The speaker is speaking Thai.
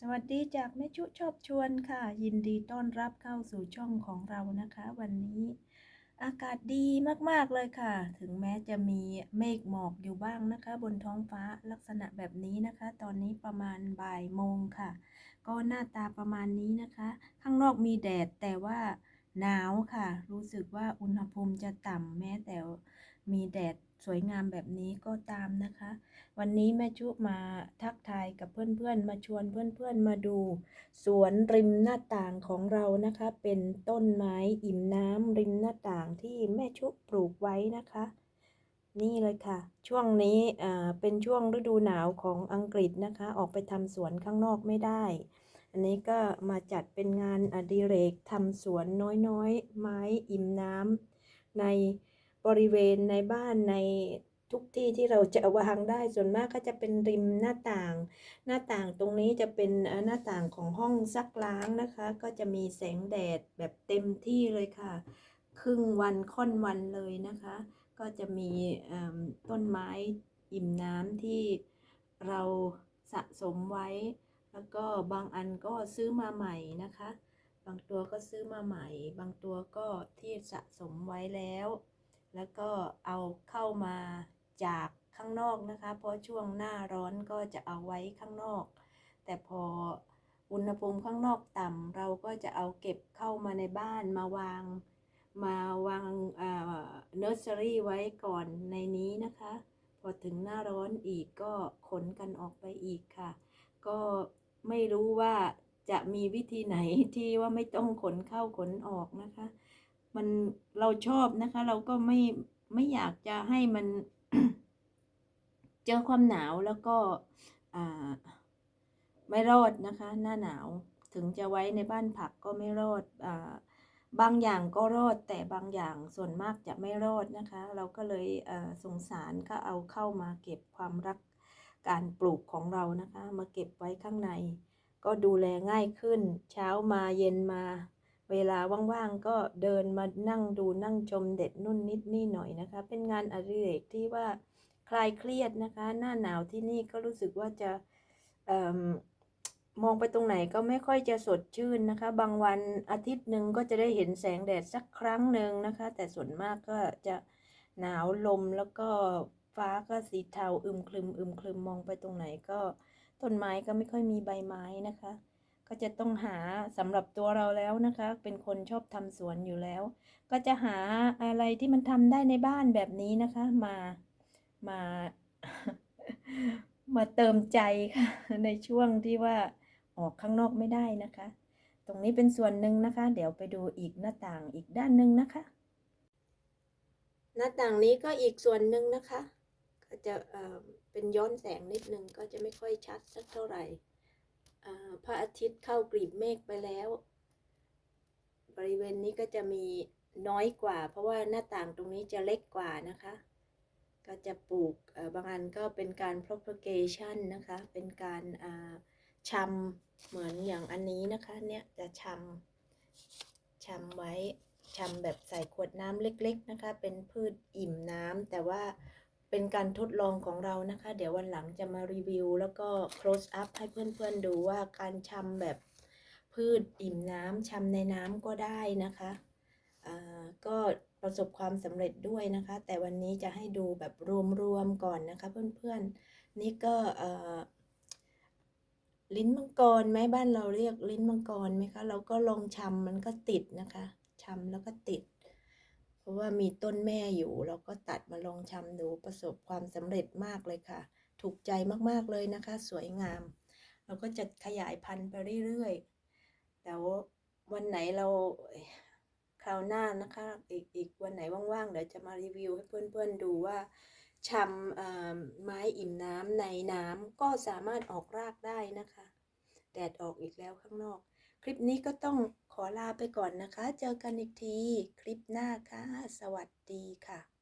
สวัสดีจากแม่ชุชอบชวนค่ะ ยินดีต้อนรับเข้าสู่ช่องของเรานะคะ วันนี้ อากาศดีมากๆเลยค่ะ ถึงแม้จะมีเมฆหมอกอยู่บ้างนะคะ บนท้องฟ้าลักษณะแบบนี้นะคะ ตอนนี้ประมาณบ่ายโมงค่ะ ก็หน้าตาประมาณนี้นะคะ ข้างนอกมีแดดแต่ว่าหนาวค่ะ รู้สึกว่าอุณหภูมิจะต่ำแม้แต่ มีแดดสวยงามแบบนี้ก็ตามนะคะ วันนี้แม่ชุมาทักทายกับเพื่อนๆ มาชวนเพื่อนๆ มาดู สวนริมหน้าต่างของเรานะคะ เป็นต้นไม้อิ่มน้ำริมหน้าต่างที่แม่ชุปลูกไว้นะคะ นี่เลยค่ะ ช่วงนี้อ่าเป็นช่วงฤดูหนาวของอังกฤษนะคะ ออกไปทำสวนข้างนอกไม่ได้ อันนี้ก็มาจัดเป็นงานอดิเรกทำสวนน้อยๆ ไม้อิ่มน้ำใน บริเวณในบ้านในทุกที่ที่เราจะวางได้ส่วนมากก็จะเป็นริมหน้าต่าง หน้าต่างตรงนี้จะเป็นหน้าต่างของห้องซักล้างนะคะ ก็จะมีแสงแดดแบบเต็มที่เลยค่ะ ครึ่งวันค่อนวันเลยนะคะ ก็จะมีต้นไม้อิ่มน้ำที่เราสะสมไว้ แล้วก็บางอันก็ซื้อมาใหม่นะคะ บางตัวก็ซื้อมาใหม่ บางตัวก็ที่สะสมไว้แล้ว แล้วก็เอาเข้ามาจากข้างนอกนะคะ เพราะช่วงหน้าร้อนก็จะเอาไว้ข้างนอก แต่พออุณหภูมิข้างนอกต่ำเราก็จะเอาเก็บเข้ามาในบ้านมาวาง มาวางเนอร์เซอรี่ไว้ก่อนในนี้นะคะ พอถึงหน้าร้อนอีกก็ขนกันออกไปอีกค่ะ ก็ไม่รู้ว่าจะมีวิธีไหนที่ว่าไม่ต้องขนเข้าขนออกนะคะ มันเราชอบนะคะ เราก็ไม่ไม่อยากจะให้มันเจอความหนาวแล้วก็ไม่รอดนะคะ หน้าหนาวถึงจะไว้ในบ้านผักก็ไม่รอดอบางอย่างก็รอดแต่บางอย่างส่วนมากจะไม่รอดนะคะ เราก็เลยสงสารก็เอาเข้ามาเก็บความรักการปลูกของเรานะคะ มาเก็บไว้ข้างใน ก็ดูแลง่ายขึ้น เช้ามาเย็นมา เวลาว่างๆก็เดินมานั่งดูนั่งชมเด็ดนุ่นนิดนี่หน่อยนะคะ เป็นงานอดิเรกที่ว่าคลายเครียดนะคะ หน้าหนาวที่นี่ก็รู้สึกว่าจะอมมองไปตรงไหนก็ไม่ค่อยจะสดชื่นนะคะ บางวันอาทิตย์หนึ่งก็จะได้เห็นแสงแดดสักครั้งหนึ่งนะคะ แต่ส่วนมากก็จะหนาวลมแล้วก็ฟ้าก็สีเทาอึมครึมอึมครึมมองไปตรงไหนก็ต้นไม้ก็ไม่ค่อยมีใบไม้นะคะ ก็จะต้องหาสำหรับตัวเราแล้วนะคะ เป็นคนชอบทำสวนอยู่แล้ว ก็จะหาอะไรที่มันทำได้ในบ้านแบบนี้นะคะ มามา มาเติมใจค่ะ ในช่วงที่ว่าออกข้างนอกไม่ได้นะคะ ตรงนี้เป็นส่วนหนึ่งนะคะ เดี๋ยวไปดูอีกหน้าต่างอีกด้านหนึ่งนะคะ หน้าต่างนี้ก็อีกส่วนหนึ่งนะคะ ก็จะเอ่อเป็นย้อนแสงนิดนึงก็จะไม่ค่อยชัดสักเท่าไหร่ พระอาทิตย์เข้ากลีบเมฆไปแล้ว บริเวณนี้ก็จะมีน้อยกว่า เพราะว่าหน้าต่างตรงนี้จะเล็กกว่านะคะ ก็จะปลูกบางอันก็เป็นการ propagation นะคะ เป็นการอ่าชำเหมือนอย่างอันนี้นะคะเนี่ยจะชำชำไว้ชำแบบใส่ขวดน้ำเล็ก ๆ นะคะ เป็นพืชอิ่มน้ำแต่ว่า เป็นการทดลองของเรานะคะ เดี๋ยววันหลังจะมารีวิว แล้วก็ close up ให้เพื่อนๆดูว่าการชำแบบพืชอิ่มน้ำชำในน้ำก็ได้นะคะก็ประสบความสำเร็จด้วยนะคะ แต่วันนี้จะให้ดูแบบรวมๆก่อนนะคะเพื่อนๆ นี่ก็ลิ้นมังกรไหมบ้านเราเรียกลิ้นมังกรไหมคะ เราก็ลองชำมันก็ติดนะคะชำแล้วก็ติด เพราะว่ามีต้นแม่อยู่เราก็ตัดมาลองชำดูประสบความสำเร็จมากเลยค่ะ ถูกใจมากๆเลยนะคะ สวยงาม เราก็จะขยายพันธุ์ไปเรื่อยๆแต่ว่าวันไหนเราคราวหน้านะคะ อีกอีกวันไหนว่างๆเดี๋ยวจะมารีวิวให้เพื่อนๆดูว่าชำเอ่อไม้อิ่มน้ำในน้ำก็สามารถออกรากได้นะคะ แดดออกอีกแล้วข้างนอก คลิปนี้ก็ต้องขอลาไปก่อนนะคะ เจอกันอีกที คลิปหน้าค่ะ สวัสดีค่ะ